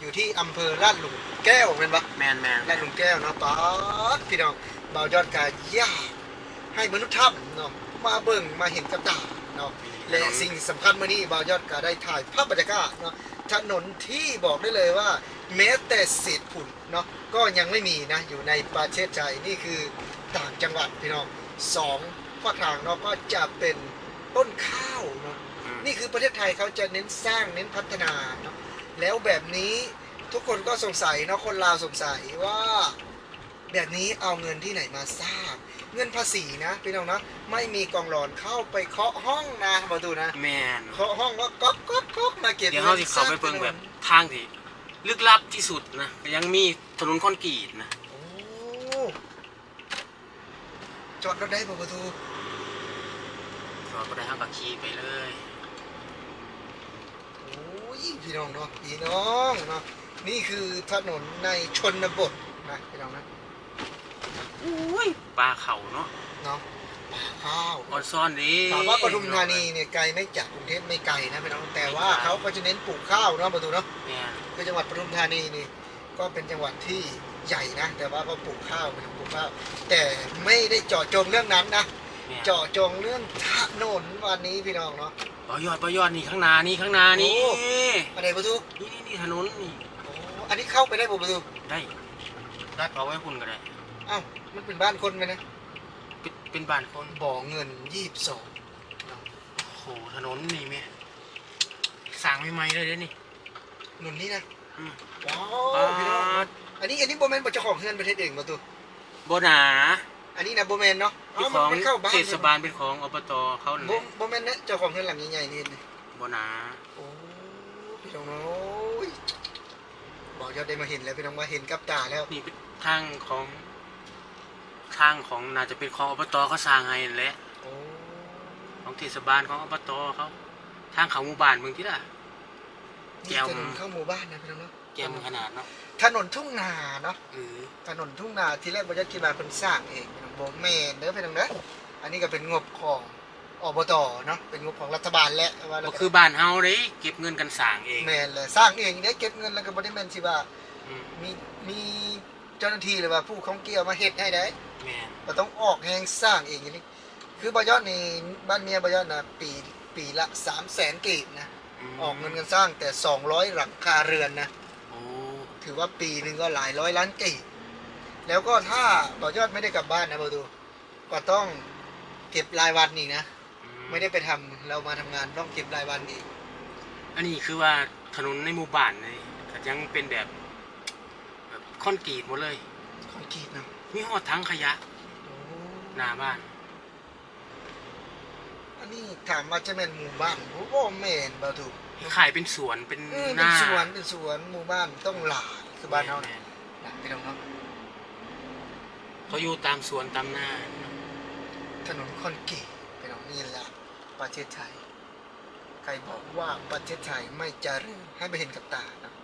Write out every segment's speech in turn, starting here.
อยู่ที่อำเภอลาดหลุมแก้วเป็นปะแมนแมนลาดหลุมแก้วเนาะป๊าดพี่น้องบ่าวยอดกายย่าให้มนุษย์ถ้ำเนาะมาเบิ่งมาเห็นกับตาเนาะและสิ่งสำคัญเมื่อนี้บ่าวยอดกายได้ถ่ายภาพบรรยากาศเนาะถนนที่บอกได้เลยว่า แม้แต่เศษฝุ่นเนาะก็ยังไม่มีนะอยู่ในประเทศไทยนี่คือต่างจังหวัดพี่น้องสองฝากทางเนาะก็จะเป็นต้นข้าวเนาะอืมนี่คือประเทศไทยเขาจะเน้นสร้างเน้นพัฒนาเนาะ แล้วแบบนี้ทุกคนก็สงสัยเนาะคนลาวสงสัยว่าแบบนี้เอาเงินที่ไหนมาสร้าง เงินภาษีนะพี่น้องนะไม่มีกองหลอนเข้าไปเคาะห้องนะประตูนะแมนเคาะห้องแล้วก๊อกก๊อกก๊อกมาเก็บเดี๋ยวเขาสิเขาไปเบิ่งแบบทางที่ลึกลับที่สุดนะก็ยังมีถนนคอนกรีตนะโอ้จอดรถได้ป่ะประตูเราก็ได้ห้างกับขี่ไปเลยโอ้ย พี่น้องเนาะพี่น้องเนาะนี่คือถนนในชนบทนะพี่น้องนะอุ้ยปลาเขาเนาะเนาะป่าข้าวออนซ่อนดีถามว่าปทุมธานีเนี่ยไกลไม่จากกรุงเทพไม่ไกลนะพี่น้องแต่ว่าเขาก็จะเน้นปลูกข้าวเนาะประตูเนาะแมนคือจังหวัดปทุมธานีนี่ก็เป็นจังหวัดที่ใหญ่นะ แต่ว่าก็ปลูกข้าวเป็นปลูกข้าวแต่ไม่ได้เจาะจงเรื่องนั้นนะแมนเจาะจงเรื่องถนนวันนี้พี่น้องเนาะ ปอยอดปอยอดนี่ข้างหน้านี่ข้างหน้านี่โอ้ อะไรประตูนี่นี่นี่ถนนนี่โอ้อันนี้เข้าไปได้ผมประตูได้ได้เอาไว้คุณก็ได้ อ้าวมันเป็นบ้านคนไหมนะเป็นเป็นบ้านคนบ่อเงินยี่สิบสองโอ้โหถนนนี่แม่สร้างใหม่ๆเลยเด้อนี่หนุนนี่นะอืมว้าปาวพี่น้องดอันนี้อันนี้โบแมนเจ้าของเฮือนประเทศเองประตู โบหนา อันนี้นะโบแมนเนาะ เป็นเอ้าขมันองมันเข้าบ้าน เทศบาลเป็นของอบตเขาโบเนี่ยโบแมนนะเจ้าของเฮือนหลังใหญ่ๆนี่นะโบหนา โอ้พี่น้องเนาะโอ้ยบอกยอดได้มาเห็นแล้วพี่น้องมาเห็นกับตาแล้วนี่เป็นทางของทางของน่าจะเป็นของอบตเขาสร้างให้นั่นแหละโอ้ของเทศบาลของอบตเขาทางเขาหมู่บ้านเมืองที่ล่ะแก้ นี่วถนนเข้าหมู่บ้านนะพี่น้องเนาะแกมขนาดเนาะถนนทุ่งนาเนาะเออถนนทุ่งนาที่แรกบริษัทกีฬาคนสร้างเองพี่น้องโบแมนเด้อพี่น้องเด้ออันนี้ก็เป็นงบของอบตเนาะเป็นงบของรัฐบาลและว่าแล้วก็ก็คือบ้านเฮาเด้เก็บเงินกันสร้างเองแมนเลยสร้างเองได้เก็บเงินแล้วก็บริเวณที่ว่าอืมมีมีเจ้าหน้าที่หรือว่าผู้ของเกี่ยวมาเฮ็ดให้ได้แม่นเราต้องออกแหงสร้างเองอย่างนี้คือบอยอดนี่บ้านเมียบอยอดนะปีปีละสามแสนกีบนะม ออกเงินกันสร้างแต่ 200 หลังคาเรือนนะ โอ้ถือว่าปีหนึ่งก็หลายร้อยล้านกีบแล้วก็ถ้าบอยอดไม่ได้กลับบ้านนะบอดู ก็ต้องเก็บรายวันนี่นะ อืไม่ได้ไปทำเรามาทำงานต้องเก็บรายวันอีก อันนี้คือว่าถนนในหมู่บ้านนี่ก็ยังเป็นแบบแบบคอนกรีตหมดเลย ของกีบเนาะมีหอดทั้งขยะโอ้หน้าบ้านอั นนี้ถามว่าจะเป็นหมู่บ้านโอ้โหแม่นบอดูขายเป็นสวนเป็นเออหเป็นน้าสวนเป็นสวนหมู่บ้านต้องหลายคือบ้านเรานะแม่นหลายพี่น้องเนาะเขาอยู่ตามสวนตามหน้าถนนคอนกรีตพี่น้องนี่แหละประเทศไทย ใครบอกว่าประเทศไทยไม่เจริญให้ไปเห็นกับตานะ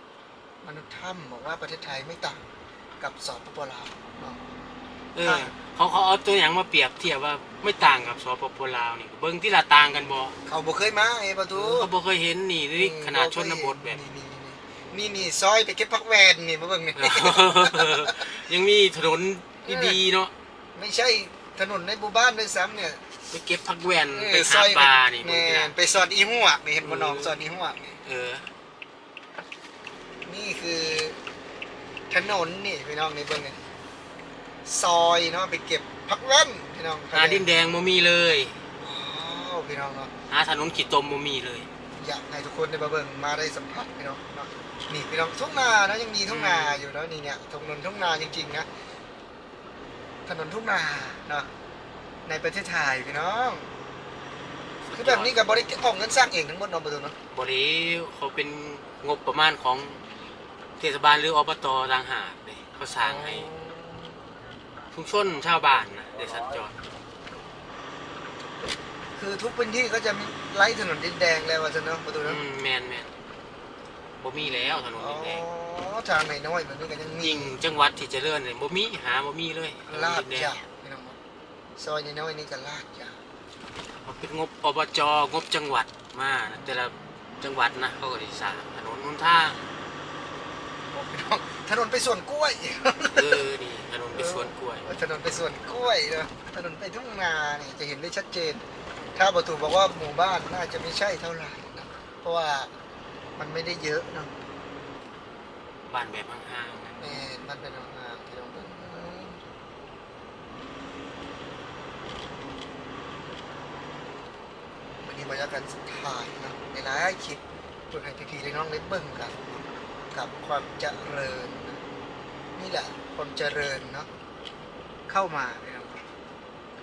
มนุษย์ถ้ำบอกว่าประเทศไทยไม่ต่างกับสปปลาวเนาะ เออ เขาเขาเอาตัวอย่างมาเปรียบเทียบว่าไม่ต่างกับสปปลาวนี่เบิ่งที่ละต่างกันบ่เขาบอกเคยมาไอ้ประตูเขาบ่เคยเห็นนี่นี่ขนาดชนบทแบบนี่นี่นี่นี่ซอยไปเก็บพักแวนนี่มาเบิ่งนี่ยังมีถนนดีๆเนาะไม่ใช่ถนนในหมู่บ้านด้วยซ้ำเนี่ยไปเก็บผักแว่นเออไปซหาอยปลานี่แม่เบิ่งที่ละไปสอดอีหัวกนี่เห็นบ่น้องสอดอีหัวกนี่เออ นี่คือถนนนี่พี่น้องนี่เบิ่งนี่ ซอยเนาะไปเก็บพักแว่นพี่น้องหาดินแดงบ่มีเลยอ๋อพี่น้องเนาะหาถนนขีดตมบ่มีเลย อยากให้ทุกคนได้มาเบิ่งมาได้สัมผัสพี่น้องเนาะนี่พี่น้องทุ่งนาเนาะยังมีทุ่งนาอยู่เนาะนี่เนี่ยถนนทุ่งนาจริงๆนะถนนทุ่งนาเนาะในประเทศไทยพี่น้องคือแบบนี้กับบริออกเงินสร้างเองทั้งหมดเนาะประตูเนาะบ่ได้เขาเป็นงบประมาณของเทศบาลหรืออบตต่างหากนี่เขาสร้างให้ ชุมชนชาวบ้านนะได้สัญจรคือทุกพื้นที่ก็จะมีไล่ถนนดินแดงแล้วว่าจะเนาะประตูอืเนาะมแม่นแม่นบ่มีแล้วถนนอ๋อดินแดงทางไหนน้อยแบบนี้ก็ยังมียิ่งจังหวัดที่เจริญเนี่ยบ่มีหาบ่มีเลยลาดถนนดินแดยางวพี่น้องเนาะซอยน้อยๆนี่ก็ลาดยาวเขาเป็นงบอบจงบจังหวัดมาแต่ละจังหวัดนะเขาก็ได้สร้างถนนหนทาง ถนนไปสวนกล้วย เออนี่ถนนไปสวนกล้วย ถนนไปสวนกล้วยนะถนนไปทุ่งนาเนี่ยจะเห็นได้ชัดเจน ถ้าประตูบอกว่าหมู่บ้านน่าจะไม่ใช่เท่าไหร่นะเพราะว่ามันไม่ได้เยอะเนอะบ้านแบบห่างๆนะแม่มันเป็นโรงงานที่เราเป็นวันนี้บรรยากาศสุดท้ายนะในหลายคลิปเพื่อให้พี่ๆได้น้องได้เบิ่งกัน กับความเจริญ นะนี่แหละความเจริญเนาะเข้ามาพี่น้อง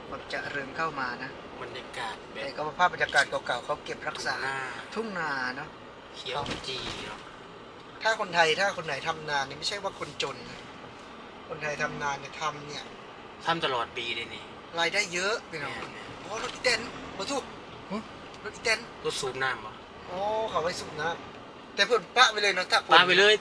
ความเจริญเข้ามานะบรรยากาศแบแต่บก็ภาพบรรยากาศเก่าๆเขาเก็บรักษา หน้าทุ่งนาเนาะ เขียวจีเนาะถ้าคนไทยถ้าคนไหนทำนาเนี่ยไม่ใช่ว่าคนจนนะคนไทยทำนาเนี่ยทำเนี่ยทำตลอดปีเลยนี่รายได้เยอะพี่น้องแม่นโอ้รถอีเต้นมาทุกหึรถอีเต้นๆรถสูบน้ำบ่โอ้เขาไว้สูบน้ำแต่เพื่อนปะไปเลยเนาะถ้าปาไปเลย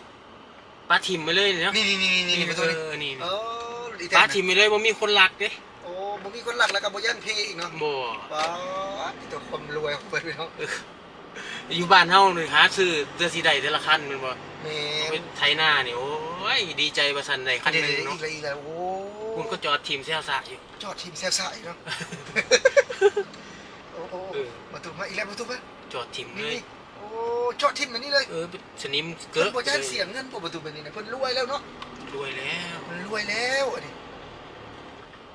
ปาทิมไปเลยเนาะนี่นี่นี่นี่นี่มาเอตัวนี้อนี่เออรถอีเต้นปานะทิมไปเลยบ่มีคนรักเด้โอ้บ่มีคนหลักแล้วก็บ่ยันพี่อีกเนาะบ่ว้าวนี่ตัวความรวยของเพิ่นพี่น้องอยู่บ้านเฮานี่หาซื้อเสื้อสีใดแต่ละคันแม่นบ่แม่ไปไทยหน้านี่โอ้ยดีใจประสันใดคันหนึงอีเนาะกแล้วอีกแล้วโอ้คุณก็จอดทีมแซวซะอยู่จอดทีมแซ่บซ่าอีกเนาะโอ้โอ้เออมาตุมาอีกแล้วมาตุมาจอดทีมนี่เลย นี่โอ้จอดทีมแบบนี้เลยเออเป็นสนิมเกิเกิดดบ่จะเสียเงินบ่ประตูแบบนี้นะเพิ่นรวยแล้วเนาะรวยแล้วมันรวยแล้วอันนี้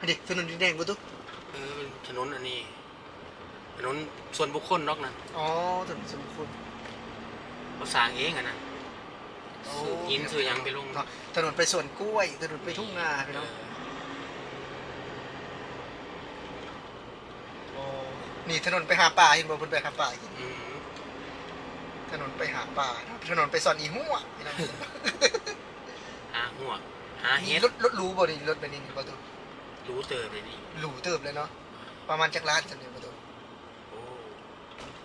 อันนี้ถนนดินแดงประตูเออเป็นถนนอันนี้ถนนส่วนบุคคลนอกนั้นอ๋อถนนสมคุณเขาสร้างเองอะนะซื้อหินซื้อหยังไปลงเนาะถนนไปสวนกล้วยถนนไปทุ่งนาพี่น้อง เออโอ้นี่ถนนไปหาปลาเห็นบ่เพิ่นไปหาปลาอีกอืม ถนนไปหาปลาถนนไปสอนอีหัวพี่น้องหาหัวหาเฮ็นี่ดรถรถหรูบ่นี่รถแบบนี้นี่ประตูรู้เติบเลยนี่หรูเติบเลยเนาะประมาณจักล้านจังเลยประตูโอ้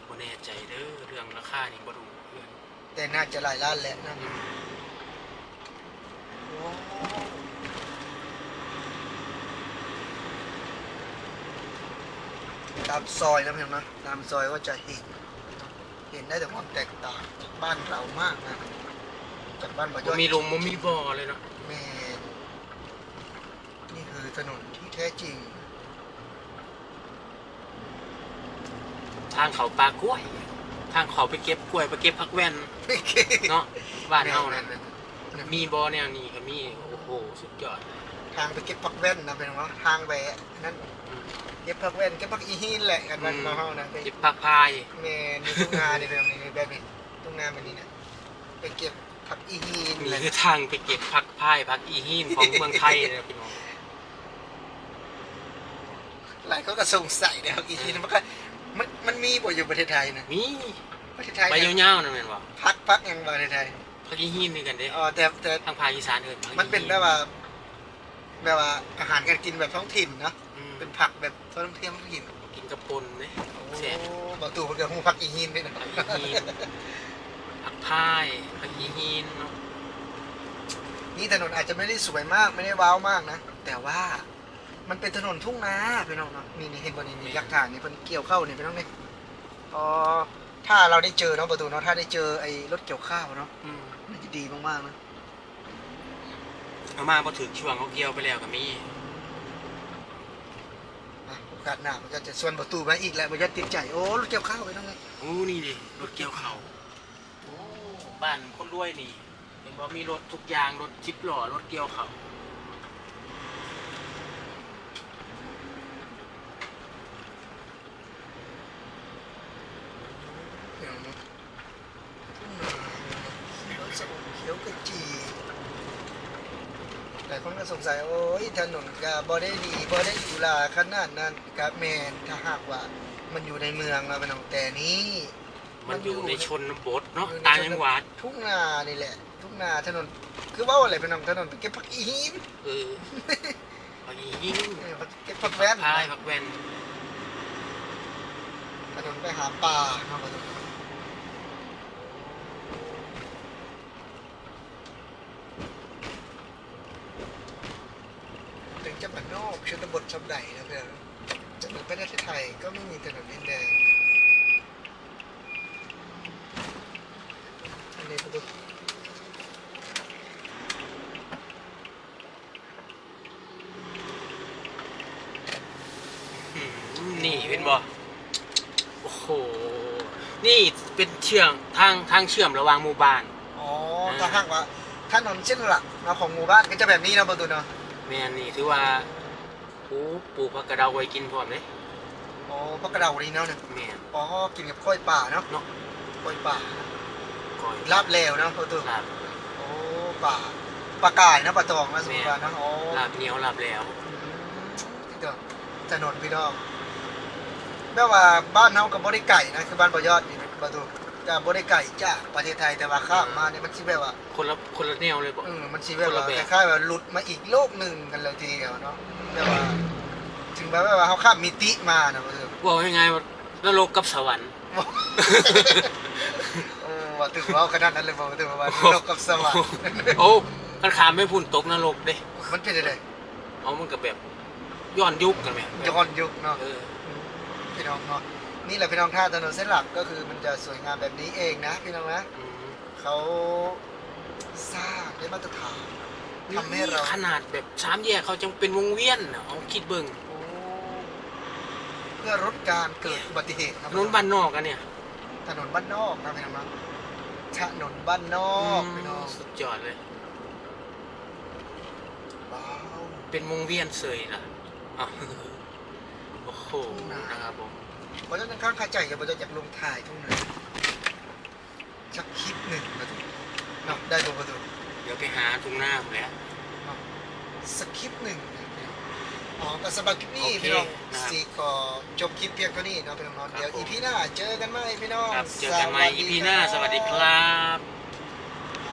บ่แน่ใจเด้อเรื่องราคานี่บ่รู้เรื่องแต่น่าจะหลายล้านแหละนะอืมโอ้ตามซอยนะพี่น้องนะตามซอยก็จะเห็น เห็นได้แต่ความแตกต่างจากบ้านเรามากนะจากบ้านบ่อยบ่อดมีลมบ่มีบ่อเลยเนาะแม่นนี่คือถนนที่แท้จริง ทางเขาปลากล้วย ทางเขาไปเก็บกล้วยไปเก็บผักแว่นไม่เคเนาะบ้านเฮาแม่นะนๆมีบ่อแนวนี้ก็มีโอ้โหสุดยอดเลยทางไปเก็บผักแว่นนะเป็นว่าทางแหวะนั่นอืม เก็บผักแว่นเก็บผักอีหินแหละกันบ้านเราเฮานะไปเก็บผักพายแม่นมีทุ่งนาเนี่ยเป็นแบบนี้แบบนี้ทุ่งนาแบบนี้เนี่ยไปเก็บผักอีหินนี่แหละคือทางไปเก็บผักพายผักอีหินของเมืองไทยนะพี่น้องหลายเขาก็สงสัยเนี่ยผักอีหินมันก็มันมันมีบ่อยู่ประเทศไทยนะมีประเทศไทยใบเนี่ยยาวๆนั่นแม่นบ่พักพักยังประเทศไทยผักอีหินนี่กันเด้อ๋อแต่แต่ทางภาคอีสานเอิ้นผักอีหิมันเป็นแบบว่าแบบว่าอาหารการกินแบบท้องถิ่น เนาะอืมเป็นผักแบบท้องเทียมท้องถิ่นกินกับปนเด้โอ้แซ่บบาตูมันก็หูผักอีหินด้วยนะผักอีหินผักพายผักอีหินเนาะนี่ถนนอาจจะไม่ได้สวยมากไม่ได้ว้าวมากนะ แต่ว่ามันเป็นถนนทุ่งนาพี่น้องเนาะนี่นี่เห็นบนนี้นี่ยักษ์ฐานนี่เพิ่นเกี่ยวเข้าวนี่พี่น้องนี่อ๋อถ้าเราได้เจอเนาะประตูเนาะถ้าได้เจอไอ้รถเกี่ยวข้าวเนาะอืมน่าจะดีมากๆนะเอามาบ่ถึงช่วงเขาเกี่ยวไปแล้วก็มีอะโอ กาสหน้ามันก็จะส่วนประตูมาอีกแล้วมันจะติดใจโอ้รถเกี่ยวข้าวไปต้องเลยโอ้นี่ดิรถเกี่ยวเขาโอ้บ้านคนรวยนี่เห็นบ่มีรถทุกอย่างรถชิปหล่อรถเกี่ยวเขา เดี๋ยวนะทุ่งนาเขียวสะเขียวกระจีหลายคนก็สงสัยโอ้ย ถนนก็บ่ได้ดีบ่ได้หรูหราขนาดนั้นกับแมนถ้าหากว่ามันอยู่ในเมืองเราเป็นของแต่นี้มันอยู่ในชนบทเนาะอยู่ในต่างจังหวัดทุ่งนานี่แหละ ทุ่งนาถนนคือว่าอะไรเป็นของถนนไปเก็บผักอีหินเออผักอีหินเออเก็บผักแว่นพายผักแว่นถนนไปหาปลาเนาะประ อกชนบทสำใดนะเพื่อนจากประเทศไทยก็ไม่มีถนนดินแดงอันนี้ก็ดูนี่เป็นบ่โอ้โห นี่เป็นเชื่อมทางทางเชื่อมระหว่างหมู่บ้าน อ๋อทางว่าถนนเส้นหลักเราของหมู่บ้านก็จะแบบนี้เนาะประตูเนาะแม่นี่ถือว่า โอ้ปลูกผักกระเดาไว้กินพร้อมเลยอ๋อพระกระเดานี่เนาะเนี่ยแม่นอ๋อกินกับข้อยป่าเนาะเนาะข้อยป่าก้อยลาบแล้วเนาะประตูลาบโอ้ป่าปลากายนะปลาตองนะสมุทรปราการนะอ๋อลาบเหนียวลาบแล้วที่เดียวถนนพี่น้องแม้ว่าบ้านเฮากับบริไก่นะคือบ้านประยอดนี่ประตูจะบริไก่จากประเทศไทยแต่ว่าข้ามมาเนี่ยมันชิแบบว่าคนละคนละแนวเลยบ่ เออมันชิแบบว่าคนละแบบคล้ายๆว่าหลุดมาอีกโลกหนึ่งกันเลยทีเดียวเนาะ แต่ว่า ถึงแม้ว่าเขาข้ามมิติมานะประตูบอกยังไงว่านรกกับสวรรค์ โอ้ว่าถึงว่าขนาดนั้นเลยบอกถึงว่าโลกกับสวรรค์โอ้กันขามไม่พุ่นตกนรกเด้มันเป็นยังไงเอามันก็แบบย้อนยุคกันไหมย้อนยุคเนาะเออพี่น้องเนาะนี่แหละพี่น้องท่าถนนเส้นหลักก็คือมันจะสวยงามแบบนี้เองนะพี่น้องนะอืมเขาสร้างได้มาตรฐาน ทำให้เราขนาดแบบสามแยกเขาจังเป็นวงเวียนน่ะเอาคิดเบิ่งโอ้เพื่อลดการเกิดอุบัติเหตุคถรับนนบ้านนอกกันเนี่ยถนนบ้านนอกนะพี่น้องนะถนนบ้านนอกพี่น้องสุดยอดเลยว้าวเป็นวงเวียนเสยล่ะอ้าวโอ้โหนะครับผมเพราะฉะนั้นข้างคาใจอย่าไปอยากลงถ่ายทุ่งนาชักคลิปหนึ่งนะทุกเนาะได้ตัวประตูเดี๋ยวไปหาทุ่งหน้าผมแล้ว สคริปต์หนึ่งนะพี่น้องอ๋อแต่สำหรับคลิปนี้โอเคพี่น้องนะครับสีขอจบคลิปเพียงเท่านี้เนาะพี่น้องเนาะครับเดี๋ยวผม อีพีหน้าเจอกันใหม่พี่น้องครับเจอกันใหม่ สวัสอีดีพีหน้าครับสวัสดีครับ